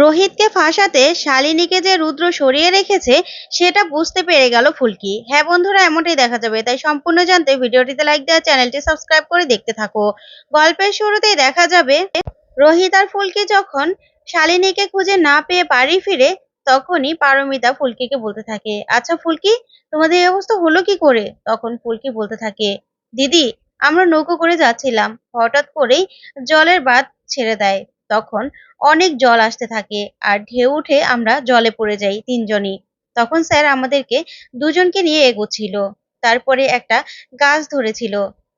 রোহিতকে ফাঁসাতে শালিনীকে যে রুদ্র সরিয়ে রেখেছে, সেটা বুঝতে পেরে গেল ফুলকি। হ্যাঁ বন্ধুরা, এমনটাই দেখা যাবে। তাই সম্পূর্ণ জানতে ভিডিওটিতে লাইক দেওয়া, চ্যানেলটি সাবস্ক্রাইব করে দেখতে থাকো। গল্পের শুরুতেই দেখা যাবে, রোহিত আর ফুলকি যখন শালিনীকে খুঁজে না পেয়ে বাড়ি ফিরে, তখনই পারমিতা ফুলকিকে বলতে থাকে আচ্ছা ফুলকি, তোমাদের এই অবস্থা হলো কি করে? তখন ফুলকি বলতে থাকে, দিদি, আমরা নৌকো করে যাচ্ছিলাম। হঠাৎ করেই জলের বাঁধ ছেড়ে দেয়। তখন অনেক জল আসতে থাকে আর ঢেউ উঠে আমরা জলে পড়ে যাই তিনজনই। তখন স্যার আমাদেরকে দুজনকে নিয়ে এগোচ্ছিল। তারপরে একটা গাছ ধরেছিল।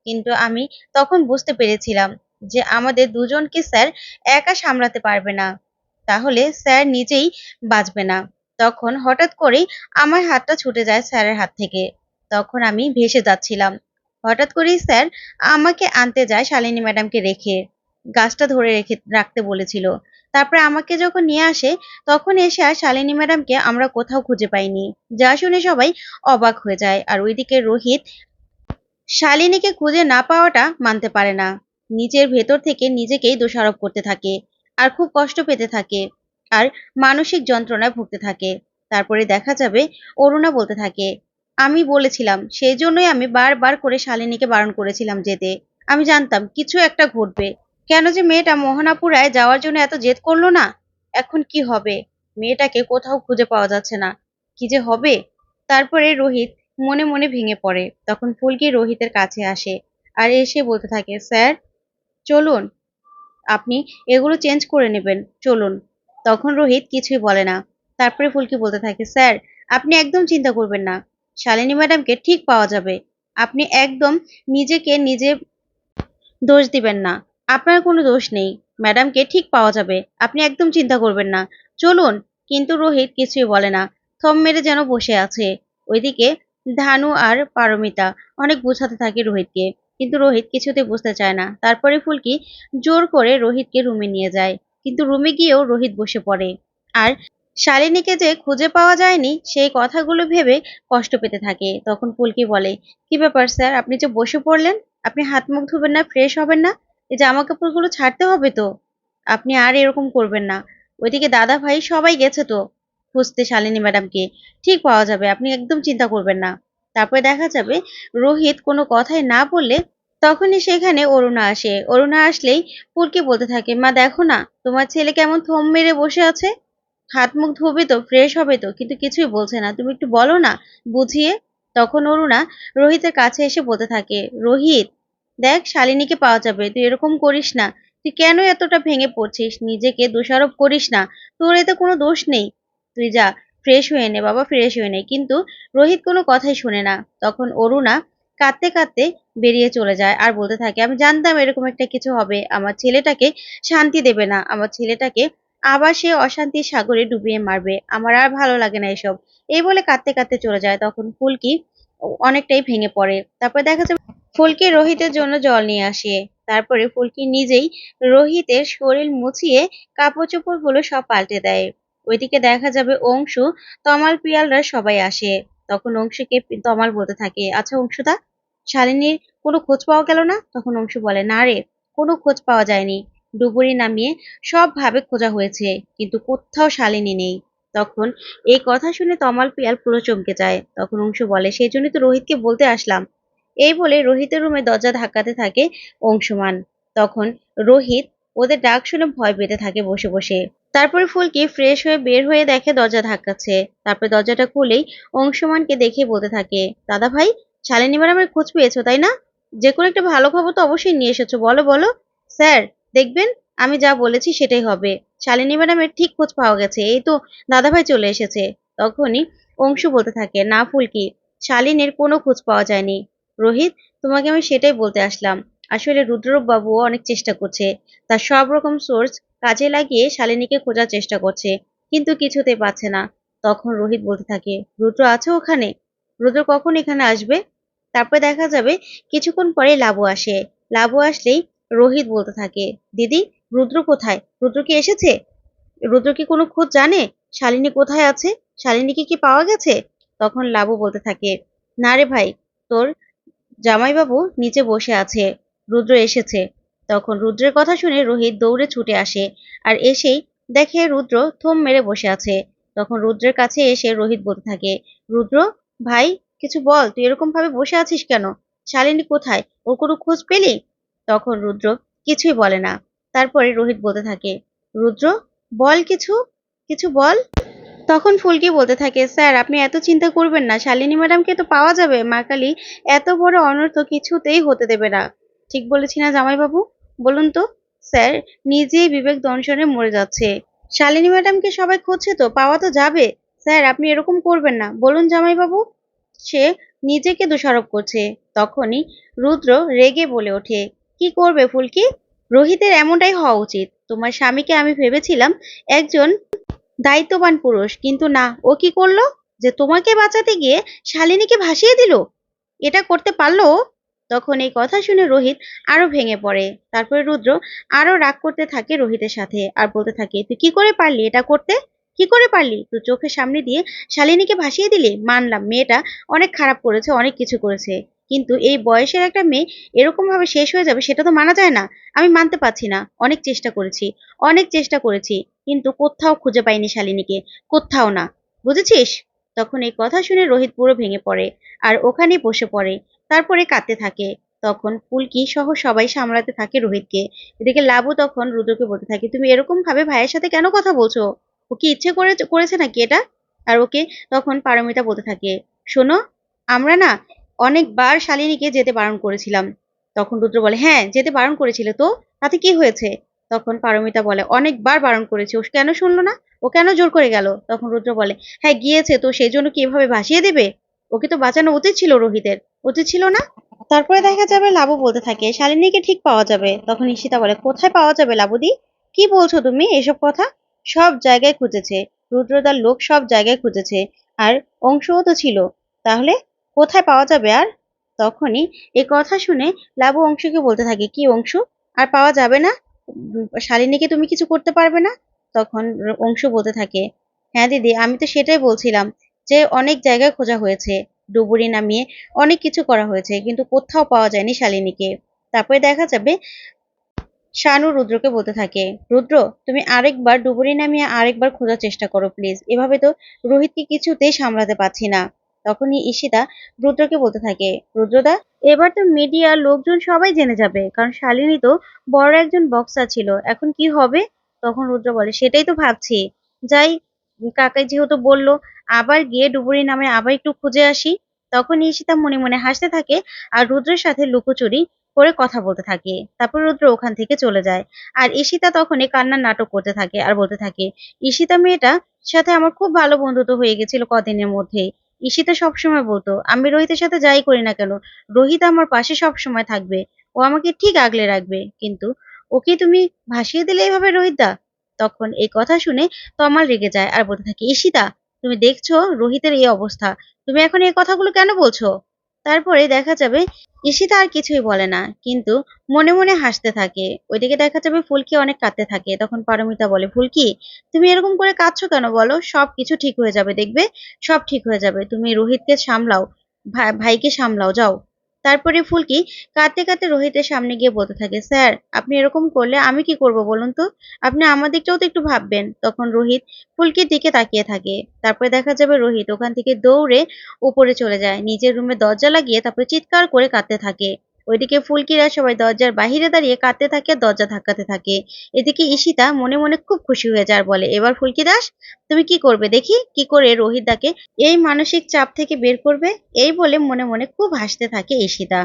কিন্তু আমি তখন বুঝতে পেরেছিলাম যে আমাদের দুজনকে স্যার একা সামলাতে পারবে না। তাহলে স্যার নিজেই বাঁচবে না। তখন হঠাৎ করেই আমার হাতটা ছুটে যায় স্যারের হাত থেকে। তখন আমি ভেসে যাচ্ছিলাম। হঠাৎ করেই স্যার আমাকে আনতে যায় শালিনী ম্যাডামকে রেখে। গাছটা ধরে রেখে, রাখতে বলেছিল। তারপরে আমাকে যখন নিয়ে আসে, তখন এসে আর শালিনী ম্যাডামকে আমরা কোথাও খুঁজে পাইনি। যা শুনে সবাই অবাক হয়ে যায়। আর ওইদিকে রোহিত শালিনীকে খুঁজে না পাওয়াটা মানতে পারে না। নিজের ভেতর থেকে নিজেকেই দোষারোপ করতে থাকে আর খুব কষ্ট পেতে থাকে আর মানসিক যন্ত্রণায় ভুগতে থাকে। তারপরে দেখা যাবে অরুণা বলতে থাকে, আমি বলেছিলাম, সেই জন্যই আমি বারবার করে শালিনীকে বারণ করেছিলাম যেতে। আমি জানতাম কিছু একটা ঘটবে। কেন যে মেয়েটা মোহনাপুরায় যাওয়ার জন্য এত জেদ করল না? এখন কি হবে? মেয়েটাকে কোথাও খুঁজে পাওয়া যাচ্ছে না। কি যে হবে? তারপরে রোহিত মনে মনে ভেঙে পড়ে। তখন ফুলকি রোহিতের কাছে আসে আর এসে বলতে থাকে, স্যার, চলুন। আপনি এগুলো চেঞ্জ করে নেবেন। চলুন। তখন রোহিত কিছুই বলে না। তারপরে ফুলকি বলতে থাকে, স্যার, আপনি একদম চিন্তা করবেন না। শালিনী ম্যাডামকে ঠিক পাওয়া যাবে। আপনি একদম নিজেকে নিজে দোষ দিবেন না। আপনার কোনো দোষ নেই। ম্যাডামকে ঠিক পাওয়া যাবে। আপনি একদম চিন্তা করবেন না। চলুন। কিন্তু রোহিত কিছুই বলে না। থম মেরে যেন বসে আছে। ওইদিকে ধানু আর পারমিতা অনেক বোঝাতে থাকে রোহিতকে। কিন্তু রোহিত কিছুতে বুঝতে চায় না। তারপরে ফুলকি জোর করে রোহিতকে রুমে নিয়ে যায়। কিন্তু রুমে গিয়েও রোহিত বসে পড়ে। আর শালিনীকে যে খুঁজে পাওয়া যায়নি, সেই কথাগুলো ভেবে কষ্ট পেতে থাকে। তখন ফুলকি বলে, কি ব্যাপার স্যার? আপনি যে বসে পড়লেন, আপনি হাত মুখ ধুবেন না, ফ্রেশ হবেন না? এই জামা কাপড়গুলো ছাড়তে হবে তো। আপনি আর এরকম করবেন না। ওইদিকে দাদা ভাই সবাই গেছে তো, খুঁজতে শালিনী ম্যাডামকে। ঠিক পাওয়া যাবে, আপনি একদম চিন্তা করবেন না। তারপরে দেখা যাবে, রোহিত কোনো কথাই না বললে তখনই সেখানে অরুণা আসে। অরুণা আসলেই ফুলকি বলতে থাকে, মা, দেখো না, তোমার ছেলে কেমন থম মেরে বসে আছে। হাত মুখ ধোবে তো ফ্রেশ হবে তো, কিন্তু কিছুই বলছে না। তুমি একটু বলো না, বুঝিয়ে? তখন অরুণা রোহিতের কাছে এসে বলতে থাকে, রোহিত দেখ শালিনীকে পাওয়া যাবে, তুই এরকম করিস না। তুই কেন এতটা ভেঙে পড়ছিস? নিজেকে দোষারোপ করিস না। তোর এতে কোনো দোষ নেই। তুই যা ফ্রেশ হয়ে নে বাবা ফ্রেশ হয়ে নে। কিন্তু রোহিত কোনো কথাই শোনে না। তখন অরুণা কাঁদতে কাঁদতে বেরিয়ে চলে যায় আর বলতে থাকে, আমি জানতাম এরকম একটা কিছু হবে। আমার ছেলেটাকে শান্তি দেবে না। আমার ছেলেটাকে আবার সে অশান্তির সাগরে ডুবিয়ে মারবে। আমার আর ভালো লাগে না এসব। এই বলে কাঁদতে কাঁদতে চলে যায়। তখন ফুলকি অনেকটাই ভেঙে পড়ে। তারপর দেখা যাবে ফুলকি রোহিতের জন্য জল নিয়ে আসে। তারপরে ফুলকি নিজেই রোহিতের শরীর মুছিয়ে কাপড় চোপড়গুলো সব পাল্টে দেয়। ওইদিকে দেখা যাবে অংশু তমাল পিয়ালরা সবাই আসে। তখন অংশুকে তমাল বলতে থাকে আচ্ছা অংশুদা, শালিনীর কোনো খোঁজ পাওয়া গেল না? তখন অংশু বলে, না রে, কোনো খোঁজ পাওয়া যায়নি। ডুবুরি নামিয়ে সবভাবে খোঁজা হয়েছে, কিন্তু কোথাও শালিনী নেই। তখন এই কথা শুনে তমাল পিয়াল পুরো চমকে যায়। তখন অংশু বলে, সেই জন্যই তো রোহিতকে বলতে আসলাম। এই বলে রোহিতের রুমে দরজা ধাক্কাতে থাকে অংশুমান। তখন রোহিত ওদের ডাক শুনে ভয় পেতে থাকে বসে বসে। তারপরে ফুলকি ফ্রেশ হয়ে বের হয়ে দেখে দরজা ধাক্কাচ্ছে। তারপরে দরজাটা খুলেই অংশুমানকে দেখে বলতে থাকে, দাদা ভাই, শালিনী ম্যাডামের খোঁজ পেয়েছ, তাই না? যে কোনো একটা ভালো খবর তো অবশ্যই নিয়ে এসেছ। বলো বলো। স্যার, দেখবেন আমি যা বলেছি সেটাই হবে। শালিনী ম্যাডামের ঠিক খোঁজ পাওয়া গেছে, এই তো দাদাভাই চলে এসেছে। তখনই অংশু বলতে থাকে, না, ফুলকি, শালিনীর কোনো খোঁজ পাওয়া যায়নি। রোহিত, তোমাকে আমি সেটাই বলতে আসলাম। আসলে রুদ্রব বাবু অনেক চেষ্টা করছে। তার সব রকম সোর্স কাজে লাগিয়ে শালিনীকে খোঁজার চেষ্টা করছে, কিন্তু কিছুতে পাচ্ছে না। তখন রোহিত বলতে থাকে, রুদ্র আছে ওখানে? রুদ্র কখন এখানে আসবে? তারপরে দেখা যাবে কিছুক্ষণ পরে লাবু আসে। লাবু আসলেই রোহিত বলতে থাকে, দিদি রুদ্র কোথায়? রুদ্র কি এসেছে? রুদ্র কি কোনো খোঁজ জানে? শালিনী কোথায় আছে? শালিনীকে কি পাওয়া গেছে? তখন লাবু বলতে থাকে, না রে ভাই, তোর জামাইবাবু নিচে বসে আছে, রুদ্র এসেছে। তখন রুদ্রের কথা শুনে রোহিত দৌড়ে ছুটে আসে আর এসেই দেখে রুদ্র থম মেরে বসে আছে। তখন রুদ্রের কাছে এসে রোহিত বলতে থাকে, রুদ্র, ভাই, কিছু বল, তুই এরকম ভাবে বসে আছিস কেন? শালিনী কোথায়? ওর কোনো খোঁজ পেলি? তখন রুদ্র কিছুই বলে না। তারপরে রোহিত বলতে থাকে, রুদ্র, বল কিছু কিছু বল? তখন ফুলকি বলতে থাকে, স্যার, আপনি এত চিন্তা করবেন না, শালিনী ম্যাডামকে তো পাওয়া যাবে, মা কালী এত বড় অনর্থ কিছুতেই হতে দেবে না। ঠিক বলেছি না জামাইবাবু, বলুন তো? স্যার, নিজেই বিবেক দংশনে মরে যাচ্ছে। শালিনী ম্যাডামকে সবাই খুঁজছে তো, পাওয়া তো যাবে। স্যার, আপনি এরকম করবেন না, বলুন জামাইবাবু। সে নিজেকে দোষারোপ করছে। তখনই রুদ্র রেগে বলে ওঠে, কি করবে ফুলকি? রোহিতের এমনটাই হওয়া উচিত। তোমার স্বামীকে আমি ভেবেছিলাম একজন দায়িত্ববান পুরুষ, কিন্তু না। ও কি করল? যে তোমাকে বাঁচাতে গিয়ে শালিনীকে ভাসিয়ে দিল? এটা করতে পারল তখন এই কথা শুনে রোহিত আরও ভেঙে পড়ে। তারপরে রুদ্র আরও রাগ করতে থাকে রোহিতের সাথে আর বলতে থাকে, তুই কি করে পারলি এটা করতে? কি করে পারলি? তুই চোখের সামনে দিয়ে শালিনীকে ভাসিয়ে দিলি? মানলাম, মেয়েটা অনেক খারাপ করেছে, অনেক কিছু করেছে। কিন্তু এই বয়সের একটা মেয়ে এরকম ভাবে শেষ হয়ে যাবে, সেটা তো মানা যায় না। আমি মানতে পারছি না। অনেক চেষ্টা করেছি, অনেক চেষ্টা করেছি, কিন্তু কোথাও খুঁজে পাইনি শালিনীকে, কোথাও না। বুঝেছিস? তখন এই কথা শুনে রোহিত পুরো ভেঙে পড়ে আর ওখানেই বসে পড়ে। তারপরে কাঁদতে থাকে। তখন ফুলকি সহ সবাই সামলাতে থাকে রোহিতকে। এদিকে লাবু তখন রুদ্রকে বলতে থাকে, তুমি এরকম ভাবে ভাইয়ের সাথে কেন কথা বলছো? ও কি ইচ্ছে করে করেছে নাকি এটা? আর ওকে তখন পারমিতা বলতে থাকে, শোনো, আমরা না অনেকবার শালিনীকে যেতে বারণ করেছিলাম। তখন রুদ্র বলে হ্যাঁ যেতে বারণ করেছিলে তো? তাতে কি হয়েছে? তখন পারমিতা বলে, অনেকবার বারণ করেছে ও কেন শুনলো না? ও কেন জোর করে গেল? তখন রুদ্র বলে হ্যাঁ গিয়েছে তো, সেই জন্য কি এভাবে ভাসিয়ে দেবে? ওকে তো বাঁচানো উচিত ছিল রোহিতের। উচিত ছিল না? তারপরে দেখা যাবে লাবু বলতে থাকে, শালিনীকে ঠিক পাওয়া যাবে। তখন ঈশিতা বলে, কোথায় পাওয়া যাবে লাবুদি? কি বলছো তুমি এসব কথা? সব জায়গায় খুঁজেছে। রুদ্রদার লোক সব জায়গায় খুঁজেছে, আর অংশও তো ছিল। তাহলে কোথায় পাওয়া যাবে আর? তখনই এই কথা শুনে লাবু অংশকে বলতে থাকে, কি অংশ? আর পাওয়া যাবে না? শালিনীকে তুমি কিছু করতে পারবে না? তখন অংশ বলতে থাকে হ্যাঁ দিদি, আমি তো সেটাই বলছিলাম যে অনেক জায়গায় খোঁজা হয়েছে, ডুবুরি নামিয়ে অনেক কিছু করা হয়েছে, কিন্তু কোথাও পাওয়া যায়নি শালিনীকে। তারপরে দেখা যাবে শানু রুদ্রকে বলতে থাকে, রুদ্র, তুমি আরেকবার ডুবুরি নামিয়ে আরেকবার খোঁজার চেষ্টা করো, প্লিজ। এভাবে তো রোহিতকে কিছুতেই সামলাতে পারছি না। তখনই ঈশিতা রুদ্রকে বলতে থাকে, রুদ্রদা, এবার তো মিডিয়া লোকজন সবাই জেনে যাবে, কারণ শালিনী তো বড় একজন বক্সার ছিল, এখন কি হবে? তখন রুদ্র বলে, সেটাই তো ভাবছি। যাই, কাকাই যেহেতু বলল, আবার গিয়ে ডুবুরি নামে আবার একটু খুঁজে আসি। তখন ঈশিতা মনে মনে হাসতে থাকে আর রুদ্রের সাথে লুকোচুরি করে কথা বলতে থাকে। তারপর রুদ্র ওখান থেকে চলে যায়। আর ঈশিতা তখনই কান্নার নাটক করতে থাকে আর বলতে থাকে, ঈশিতা মেয়েটা সাথে আমার খুব ভালো বন্ধুত্ব হয়ে গেছিল কদিনের মধ্যেই ঈশিতা সবসময় বলতো, আমি রোহিতের সাথে যাই করি না কেন? রোহিত আমার পাশে সবসময় থাকবে। ও আমাকে ঠিক আগলে রাখবে। কিন্তু ওকে তুমি ভাসিয়ে দিলে এভাবে রোহিতদা? তখন এই কথা শুনে তমাল রেগে যায় আর বলতে থাকে, ঈশিতা, তুমি দেখছ রোহিতের এই অবস্থা। তুমি এখন এই কথাগুলো কেন বলছো? তারপরে দেখা যাবে ঈশিতা আর কিছুই বলে না, কিন্তু মনে মনে হাসতে থাকে। ওইদিকে দেখা যাবে ফুলকি অনেক কাঁদতে থাকে। তখন পারমিতা বলে, ফুলকি, তুমি এরকম করে কাঁদছো কেন বলো? সব কিছু ঠিক হয়ে যাবে, দেখবে? সব ঠিক হয়ে যাবে। তুমি রোহিতকে সামলাও ভাই ভাইকে সামলাও, যাও। তারপরে ফুলকি কাঁদতে কাঁদতে রোহিতের সামনে গিয়ে বলতে থাকে, স্যার, আপনি এরকম করলে আমি কি করব বলুন তো? আপনি আমার দিকটাও তো একটু ভাববেন। তখন রোহিত ফুলকির দিকে তাকিয়ে থাকে। তারপরে দেখা যাবে রোহিত ওখান থেকে দৌড়ে উপরে চলে যায়। নিজের রুমে দরজা লাগিয়ে তারপরে চিৎকার করে কাঁদতে থাকে। ওইদিকে ফুলকিরা সবাই দরজার বাহিরে দাঁড়িয়ে কাঁদতে থাকে, দরজা ধাক্কাতে থাকে। এদিকে ঈশিতা মনে মনে খুব খুশি হয়ে যায় বলে, এবার ফুলকি দাস, তুমি কি করবে দেখি? কি করে রোহিতদাকে এই মানসিক চাপ থেকে বের করবে? এই বলে মনে মনে খুব হাসতে থাকে ঈশিতা।